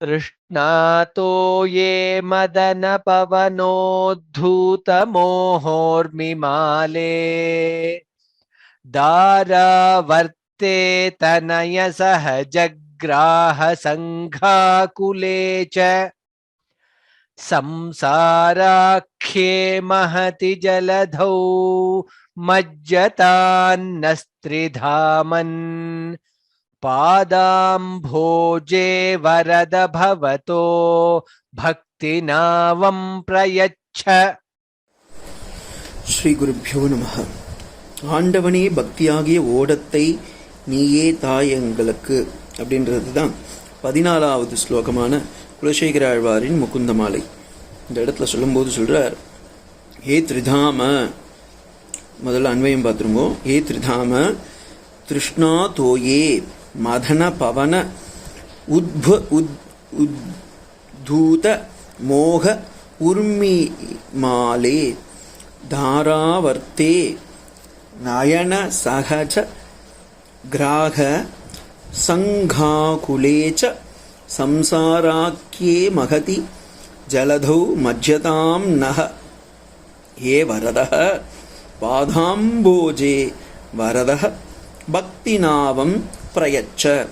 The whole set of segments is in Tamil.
तृष्णातो ये मदन मदनपवनोद्धूतमोहोर्मिमाले दारावर्ते तनयसहजग्राहसङ्घाकुले च। संसाराख्ये महति जलधौ मज्जतान्नस्त्रिधामन्। पादाम्भोजे वरद भवतो भक्तिनावं प्रयच्छ ஸ்ரீ குருப்பியோ நமக ஆண்டவனே பக்தியாகிய ஓடத்தை நீயே தாய் எங்களுக்கு அப்படின்றது தான் பதினாலாவது ஸ்லோகமான குலசேகர ஆழ்வாரின் முகுந்த மாலை இந்த இடத்துல சொல்லும்போது சொல்றார் ஏ திரிதாம முதல்ல அன்வயம் பார்த்துருங்கோ ஏ திரிதாம திருஷ்ணா தோயே மதன பவன உத்பு உத் உத்தூத மோக உர்மி மாலே தாராவர்த்தே நயன சகஜ கிராக சங்காகுலே ச சம்சாராக்கியே மகதி ஜலதௌ மஜ்யதாம் நக ஏ வரத பாதாம்போஜே வரத பக்திநாவம் பிரயச்ச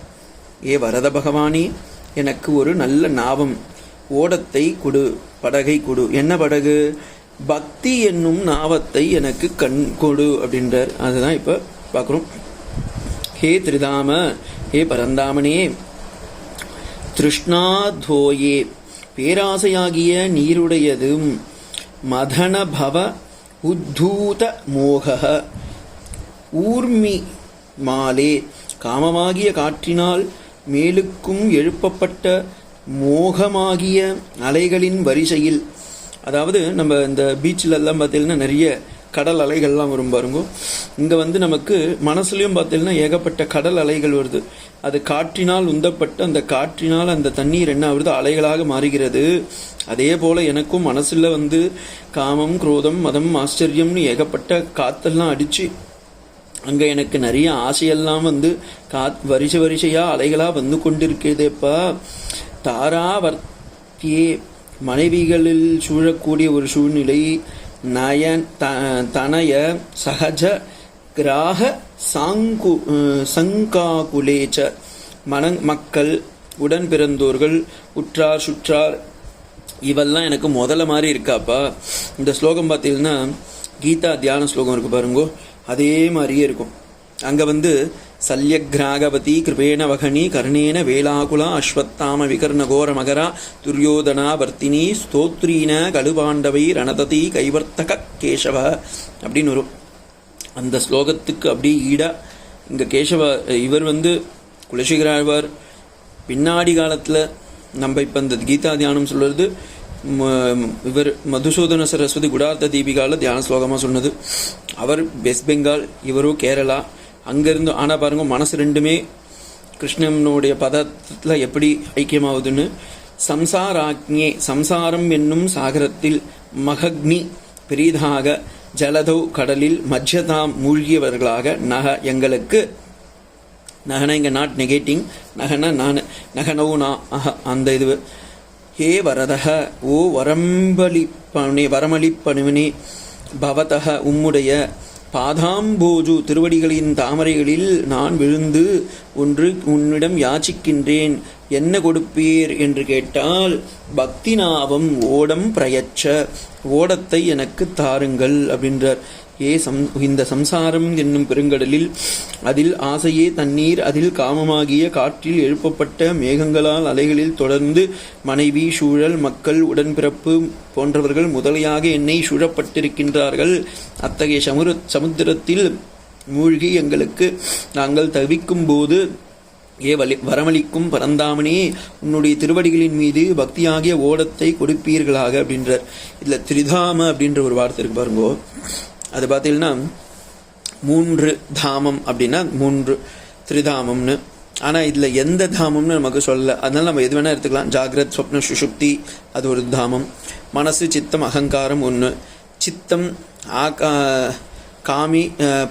ஏ வரத பகவானே எனக்கு ஒரு நல்ல நாவம். ஓடத்தை கொடு படகை கொடு. என்ன படகு? பக்தி என்னும் நாவத்தை எனக்கு கண் கொடு அப்படின்றார். அதுதான் இப்போ பார்க்குறோம். ஹே திரிதாம ஹே பரந்தாமனே. திருஷ்ணாதோயே பேராசையாகிய நீருடையதும் மதனபவ உத்தூத மோக ஊர்மி மாலே காமமாகிய காற்றினால் மேலுக்கும் எழுப்பப்பட்ட மோகமாகிய அலைகளின் வரிசையில் அதாவது நம்ம இந்த பீச்சிலெல்லாம் பார்த்தீங்கன்னா நிறைய கடல் அலைகள்லாம் வரும் பாருங்க. இங்கே வந்து நமக்கு மனசுலையும் பார்த்தீங்கன்னா ஏகப்பட்ட கடல் அலைகள் வருது. அது காற்றினால் உந்தப்பட்டு அந்த காற்றினால் அந்த தண்ணீர் என்ன ஆகுது? அலைகளாக மாறுகிறது. அதே போல் எனக்கும் மனசில் வந்து காமம் குரோதம் மதம் ஆச்சரியம்னு ஏகப்பட்ட காத்தெல்லாம் அடித்து அங்கே எனக்கு நிறைய ஆசையெல்லாம் வந்து காத் வரிசை வரிசையாக அலைகளாக வந்து கொண்டிருக்கிறதேப்பா. தாராவர்த்தியே மனைவிகளில் சூழக்கூடிய ஒரு சூழ்நிலை நயன் தனய சகஜ கிராக சாங்கு சங்காகுலேச்ச மன மக்கள் உடன் பிறந்தோர்கள் உற்றார் சுற்றார் இவெல்லாம் எனக்கு முதல்ல மாதிரி இருக்காப்பா. இந்த ஸ்லோகம் பார்த்தீங்கன்னா கீதா தியான ஸ்லோகம் இருக்கு பாருங்கோ. அதே மாதிரியே இருக்கும். அங்கே வந்து சல்யக்ராகவதி கிருபேண வகனி கர்ணேன வேலாகுலா அஸ்வத்தாம விகர்ண கோர மகரா துரியோதனா வர்த்தினி ஸ்தோத்ரீன கழுபாண்டவை ரணததி கைவர்த்தக கேசவ அப்படின்னு வரும். அந்த ஸ்லோகத்துக்கு அப்படியே ஈடா இங்கே கேசவ இவர் வந்து குலசேகராழ்வார். பின்னாடி காலத்தில் நம்ம இப்போ இந்த கீதா தியானம் சொல்கிறது இவர் மதுசூதன சரஸ்வதி குடார்த்த தீபிகால தியான ஸ்லோகமாக சொன்னது. அவர் வெஸ்ட் பெங்கால் இவரும் கேரளா அங்கேருந்து ஆனால் பாருங்க மனசு ரெண்டுமே கிருஷ்ணனுடைய பதத்தில் எப்படி ஐக்கியமாகுதுன்னு. சம்சாராக்ஞே சம்சாரம் என்னும் சாகரத்தில் மகக்னி பெரிதாக ஜலதௌ கடலில் மஜ்ஜதாம் மூழ்கியவர்களாக நக எங்களுக்கு. நகன எங்கள் நாட் நெகேட்டிங் நகன நான் நகனவு நான் அஹ அந்த இது. ஹே வரதக ஓ வரம்பளிப்பனே வரமளிப்பனுவனே பவதக உம்முடைய பாதாம்போஜு திருவடிகளின் தாமரைகளில் நான் விழுந்து ஒன்று உன்னிடம் யாச்சிக்கின்றேன். என்ன கொடுப்பீர் என்று கேட்டால் பக்தி நாவம் ஓடம் பிரயச்ச ஓடத்தை எனக்கு தாருங்கள் அப்படின்றார். ஏ சம் இந்த சம்சாரம் என்னும் பெருங்கடலில் அதில் ஆசையே தண்ணீர் அதில் காமமாகிய காற்றில் எழுப்பப்பட்ட மேகங்களால் அலைகளில் தொடர்ந்து மனைவி சூழல் மக்கள் உடன்பிறப்பு போன்றவர்கள் முதலையாக என்னை சூழப்பட்டிருக்கின்றார்கள். அத்தகைய சமுர சமுத்திரத்தில் மூழ்கி எங்களுக்கு நாங்கள் தவிக்கும் போது ஏ வலி வரமளிக்கும் பரந்தாமனே உன்னுடைய திருவடிகளின் மீது பக்தியாகிய ஓடத்தை கொடுப்பீர்களாக அப்படின்றார். இதில் திரிதாம அப்படின்ற ஒரு வார்த்தை இருக்கு பாருங்கோ. அது பார்த்தீங்கன்னா மூன்று தாமம் அப்படின்னா மூன்று திரிதாமம்னு. ஆனால் இதில் எந்த தாமம்னு நமக்கு சொல்லல. அதனால நம்ம எது வேணால் எடுத்துக்கலாம். ஜாகிரத் சொப்னம் சுஷுப்தி அது ஒரு தாமம். மனசு சித்தம் அகங்காரம் ஒன்று சித்தம் ஆகா காமி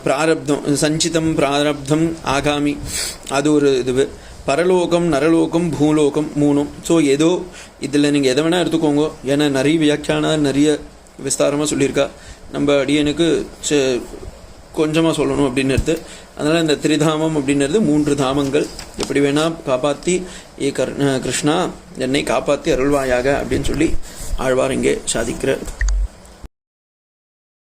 பிராரப்தம் சஞ்சிதம் பிராரப்தம் ஆகாமி. அது ஒரு இது பரலோகம் நரலோகம் பூலோகம் மூணும். ஸோ ஏதோ இதில் நீங்கள் எதை வேணால் எடுத்துக்கோங்க. ஏன்னா நிறைய வியாக்கியான நிறைய விஸ்தாரமாக சொல்லியிருக்கா. நம்ம அடியனுக்கு கொஞ்சமாக சொல்லணும் அப்படின்றது அதனால் இந்த திரிதாமம் அப்படின்றது மூன்று தாமங்கள். எப்படி வேணால் காப்பாற்றி ஏ கர் கிருஷ்ணா என்னை காப்பாற்றி அருள்வாயாக அப்படின்னு சொல்லி ஆழ்வார் இங்கே சாதிக்கிறார்.